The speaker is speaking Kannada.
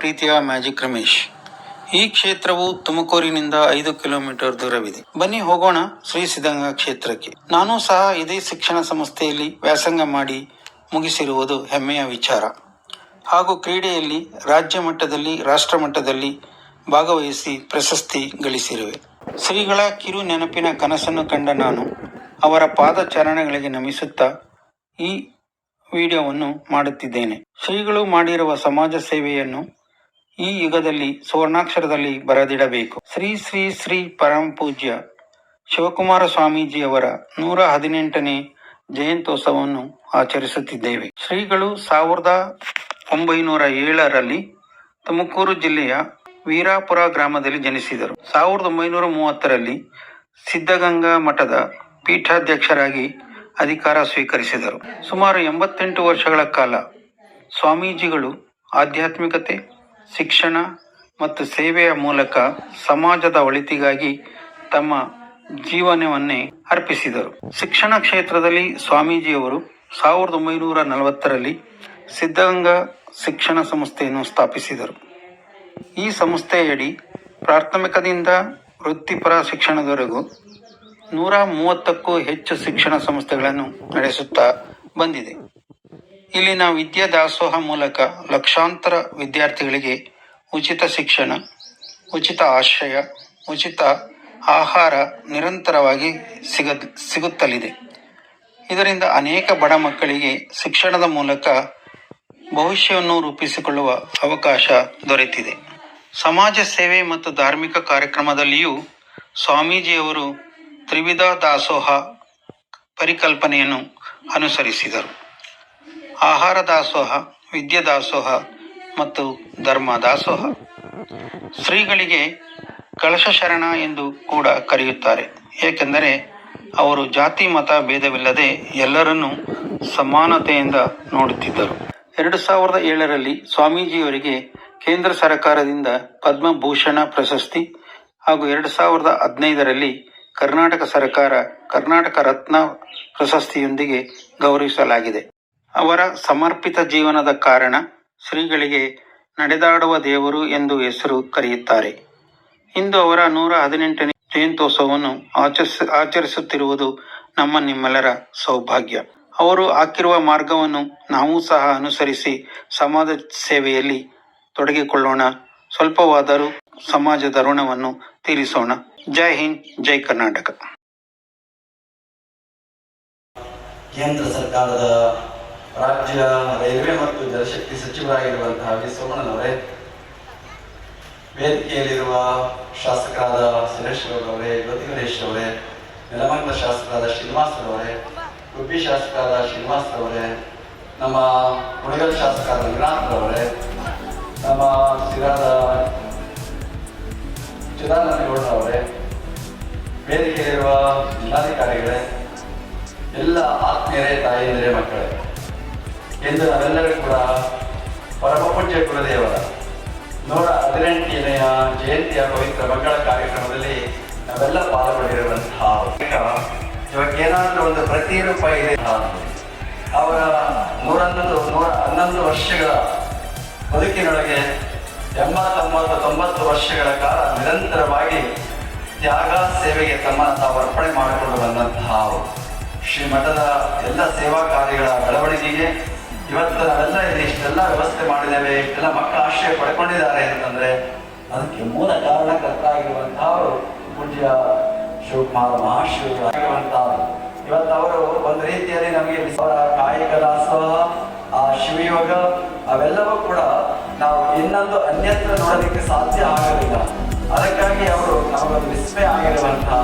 ಪ್ರೀತಿಯ ಮ್ಯಾಜಿಕ್ ರಮೇಶ್. ಈ ಕ್ಷೇತ್ರವು ತುಮಕೂರಿನಿಂದ ಐದು ಕಿಲೋಮೀಟರ್ ದೂರವಿದೆ. ಬನ್ನಿ ಹೋಗೋಣ ಶ್ರೀ ಸಿದ್ಧಗಂಗಾ ಕ್ಷೇತ್ರಕ್ಕೆ. ನಾನು ಸಹ ಇದೇ ಶಿಕ್ಷಣ ಸಂಸ್ಥೆಯಲ್ಲಿ ವ್ಯಾಸಂಗ ಮಾಡಿ ಮುಗಿಸಿರುವುದು ಹೆಮ್ಮೆಯ ವಿಚಾರ. ಹಾಗೂ ಕ್ರೀಡೆಯಲ್ಲಿ ರಾಜ್ಯ ಮಟ್ಟದಲ್ಲಿ, ರಾಷ್ಟ್ರ ಮಟ್ಟದಲ್ಲಿ ಭಾಗವಹಿಸಿ ಪ್ರಶಸ್ತಿ ಗಳಿಸಿರುವೆ. ಶ್ರೀಗಳ ಕಿರು ನೆನಪಿನ ಕನಸನ್ನು ಕಂಡ ನಾನು ಅವರ ಪಾದಚರಣಗಳಿಗೆ ನಮಿಸುತ್ತಾ ಈ ವಿಡಿಯೋವನ್ನು ಮಾಡುತ್ತಿದ್ದೇನೆ. ಶ್ರೀಗಳು ಮಾಡಿರುವ ಸಮಾಜ ಸೇವೆಯನ್ನು ಈ ಯುಗದಲ್ಲಿ ಸುವರ್ಣಾಕ್ಷರದಲ್ಲಿ ಬರೆದಿಡಬೇಕು. ಶ್ರೀ ಶ್ರೀ ಶ್ರೀ ಪರಮ ಪೂಜ್ಯ ಶಿವಕುಮಾರ ಸ್ವಾಮೀಜಿಯವರ ನೂರ ಹದಿನೆಂಟನೇ ಜಯಂತ್ಯೋತ್ಸವವನ್ನು ಆಚರಿಸುತ್ತಿದ್ದೇವೆ. ಶ್ರೀಗಳು ಸಾವಿರದ ಒಂಬೈನೂರ ಏಳರಲ್ಲಿ ತುಮಕೂರು ಜಿಲ್ಲೆಯ ವೀರಾಪುರ ಗ್ರಾಮದಲ್ಲಿ ಜನಿಸಿದರು. ಸಾವಿರದ ಒಂಬೈನೂರ ಮೂವತ್ತರಲ್ಲಿ ಸಿದ್ಧಗಂಗಾ ಮಠದ ಪೀಠಾಧ್ಯಕ್ಷರಾಗಿ ಅಧಿಕಾರ ಸ್ವೀಕರಿಸಿದರು. ಸುಮಾರು ಎಂಬತ್ತೆಂಟು ವರ್ಷಗಳ ಕಾಲ ಸ್ವಾಮೀಜಿಗಳು ಆಧ್ಯಾತ್ಮಿಕತೆ ಶಿಕ್ಷಣ ಮತ್ತು ಸೇವೆಯ ಮೂಲಕ ಸಮಾಜದ ಒಳಿತಿಗಾಗಿ ತಮ್ಮ ಜೀವನವನ್ನೇ ಅರ್ಪಿಸಿದರು. ಶಿಕ್ಷಣ ಕ್ಷೇತ್ರದಲ್ಲಿ ಸ್ವಾಮೀಜಿಯವರು ಸಾವಿರದ ಒಂಬೈನೂರ ನಲವತ್ತರಲ್ಲಿ ಸಿದ್ಧಗಂಗಾ ಶಿಕ್ಷಣ ಸಂಸ್ಥೆಯನ್ನು ಸ್ಥಾಪಿಸಿದರು. ಈ ಸಂಸ್ಥೆಯಡಿ ಪ್ರಾಥಮಿಕದಿಂದ ವೃತ್ತಿಪರ ಶಿಕ್ಷಣದವರೆಗೂ ನೂರ ಮೂವತ್ತಕ್ಕೂ ಹೆಚ್ಚು ಶಿಕ್ಷಣ ಸಂಸ್ಥೆಗಳನ್ನು ನಡೆಸುತ್ತಾ ಬಂದಿದೆ. ಇಲ್ಲಿನ ವಿದ್ಯಾ ದಾಸೋಹ ಮೂಲಕ ಲಕ್ಷಾಂತರ ವಿದ್ಯಾರ್ಥಿಗಳಿಗೆ ಉಚಿತ ಶಿಕ್ಷಣ, ಉಚಿತ ಆಶ್ರಯ, ಉಚಿತ ಆಹಾರ ನಿರಂತರವಾಗಿ ಸಿಗ ಸಿಗುತ್ತಲಿದೆ. ಇದರಿಂದ ಅನೇಕ ಬಡ ಮಕ್ಕಳಿಗೆ ಶಿಕ್ಷಣದ ಮೂಲಕ ಭವಿಷ್ಯವನ್ನು ರೂಪಿಸಿಕೊಳ್ಳುವ ಅವಕಾಶ ದೊರೆತಿದೆ. ಸಮಾಜ ಸೇವೆ ಮತ್ತು ಧಾರ್ಮಿಕ ಕಾರ್ಯಕ್ರಮದಲ್ಲಿಯೂ ಸ್ವಾಮೀಜಿಯವರು ತ್ರಿವಿಧ ದಾಸೋಹ ಪರಿಕಲ್ಪನೆಯನ್ನು ಅನುಸರಿಸಿದರು. ಆಹಾರ ದಾಸೋಹ ವಿದ್ಯೆ ದಾಸೋಹ ಮತ್ತು ಧರ್ಮ ದಾಸೋಹ ಶ್ರೀಗಳಿಗೆ ಕಳಶ ಶರಣ ಎಂದು ಕೂಡ ಕರೆಯುತ್ತಾರೆ. ಏಕೆಂದರೆ ಅವರು ಜಾತಿ, ಮತ, ಭೇದವಿಲ್ಲದೆ ಎಲ್ಲರನ್ನೂ ಸಮಾನತೆಯಿಂದ ನೋಡುತ್ತಿದ್ದರು. ಎರಡು ಸಾವಿರದ ಏಳರಲ್ಲಿ ಸ್ವಾಮೀಜಿಯವರಿಗೆ ಕೇಂದ್ರ ಸರ್ಕಾರದಿಂದ ಪದ್ಮಭೂಷಣ ಪ್ರಶಸ್ತಿ ಹಾಗೂ ಎರಡು ಸಾವಿರದ ಹದಿನೈದರಲ್ಲಿ ಕರ್ನಾಟಕ ಸರ್ಕಾರ ಕರ್ನಾಟಕ ರತ್ನ ಪ್ರಶಸ್ತಿಯೊಂದಿಗೆ ಗೌರವಿಸಲಾಗಿದೆ. ಅವರ ಸಮರ್ಪಿತ ಜೀವನದ ಕಾರಣ ಶ್ರೀಗಳಿಗೆ ನಡೆದಾಡುವ ದೇವರು ಎಂದು ಹೆಸರು ಕರೆಯುತ್ತಾರೆ. ಇಂದು ಅವರ ನೂರ ಹದಿನೆಂಟನೇ ಜಯಂತ್ಯೋತ್ಸವವನ್ನು ಆಚರಿಸ, ಆಚರಿಸುತ್ತಿರುವುದು ನಮ್ಮ ನಿಮ್ಮೆಲ್ಲರ ಸೌಭಾಗ್ಯ. ಅವರು ಹಾಕಿರುವ ಮಾರ್ಗವನ್ನು ನಾವು ಸಹ ಅನುಸರಿಸಿ ಸಮಾಜ ಸೇವೆಯಲ್ಲಿ ತೊಡಗಿಕೊಳ್ಳೋಣ. ಸ್ವಲ್ಪವಾದರೂ ಸಮಾಜದ ಋಣವನ್ನು ತೀರಿಸೋಣ. ಜೈ ಹಿಂದ್, ಜೈ ಕರ್ನಾಟಕ. ಕೇಂದ್ರ ಸರ್ಕಾರದ ರಾಜ್ಯ ರೈಲ್ವೆ ಮತ್ತು ಜಲಶಕ್ತಿ ಸಚಿವರಾಗಿರುವಂತಹ ವಿ. ಸೋಮಣ್ಣನವರೇ ವೇದಿಕೆಯಲ್ಲಿರುವ ಶಾಸಕರಾದ ಸುರೇಶ್ ಗೌಡವರೇ ಅವರೇ, ಜ್ಯೋತಿ ಗಣೇಶ್ ಅವರೇ, ನೆಲಮಂಗಲ ಶಾಸಕರಾದ ಶ್ರೀನಿವಾಸರವರೇ ಗುಬ್ಬಿ ಶಾಸಕರಾದ ಶ್ರೀನಿವಾಸರವರೇ ನಮ್ಮ ಕುಣಗಲ್ ಶಾಸಕರಾದ ರಂಗನಾಥರವರೇ ನಮ್ಮ ಸಿರಾದ ಚಿದಾನಂದಗೌಡರವರೇ ವೇದಿಕೆಯಲ್ಲಿರುವ ಜಿಲ್ಲಾಧಿಕಾರಿಗಳೇ, ಎಲ್ಲ ಆತ್ಮೀಯರೇ ತಾಯಿಯಂದಿರೇ ಮಕ್ಕಳೇ. ಎಂದು ನಾವೆಲ್ಲರೂ ಕೂಡ ಪರಮಪೂಜ್ಯ ಕುಲದೇವರ ನೂರ ಹದಿನೆಂಟನೆಯ ಜಯಂತಿಯ ಪವಿತ್ರ ಮಂಗಳ ಕಾರ್ಯಕ್ರಮದಲ್ಲಿ ನಾವೆಲ್ಲ ಪಾಲ್ಗೊಂಡಿರುವಂತಹ ಇವಾಗ ಏನಾದರೂ ಒಂದು ಪ್ರತಿರೂಪ ಇದೆ. ಅವರ ನೂರನ್ನೊಂದು, ನೂರ ಹನ್ನೊಂದು ವರ್ಷಗಳ ಬದುಕಿನೊಳಗೆ ಎಂಬತ್ತೊಂಬತ್ತು, ತೊಂಬತ್ತು ವರ್ಷಗಳ ಕಾಲ ನಿರಂತರವಾಗಿ ತ್ಯಾಗ ಸೇವೆಗೆ ತಮ್ಮನ್ನು ತಾವು ಅರ್ಪಣೆ ಮಾಡಿಕೊಂಡು ಬಂದಂತಹ ಶ್ರೀ ಮಠದ ಎಲ್ಲ ಸೇವಾ ಕಾರ್ಯಗಳ ಬೆಳವಣಿಗೆಗೆ ಇವತ್ತು ನಾವೆಲ್ಲ ಇಲ್ಲಿ ಇಷ್ಟೆಲ್ಲ ವ್ಯವಸ್ಥೆ ಮಾಡಿದ್ದೇವೆ ಇಷ್ಟೆಲ್ಲ ಮಕ್ಕಳ ಆಶ್ರಯ ಪಡ್ಕೊಂಡಿದ್ದಾರೆ ಅಂತಂದ್ರೆ ಅದಕ್ಕೆ ಮೂಲ ಕಾರಣಕರ್ತರಾಗಿರುವಂತಹವರು ಪೂಜ್ಯ ಶಿವಕುಮಾರ ಮಹಾಶಿವರು ಆಗಿರುವಂತಹ ಇವತ್ತು ಅವರು ಒಂದು ರೀತಿಯಲ್ಲಿ ನಮಗೆ ಅವರ ಕಾಯಿಕ ದಾಸೋಹ ಆ ಶಿವಯೋಗ, ಅವೆಲ್ಲವೂ ಕೂಡ ನಾವು ಇನ್ನೊಂದು ಅನ್ಯತ್ರ ನೋಡಲಿಕ್ಕೆ ಸಾಧ್ಯ ಆಗಲಿಲ್ಲ. ಅದಕ್ಕಾಗಿ ಅವರು ನಮಗೊಂದು ವಿಸ್ಮಯ ಆಗಿರುವಂತಹ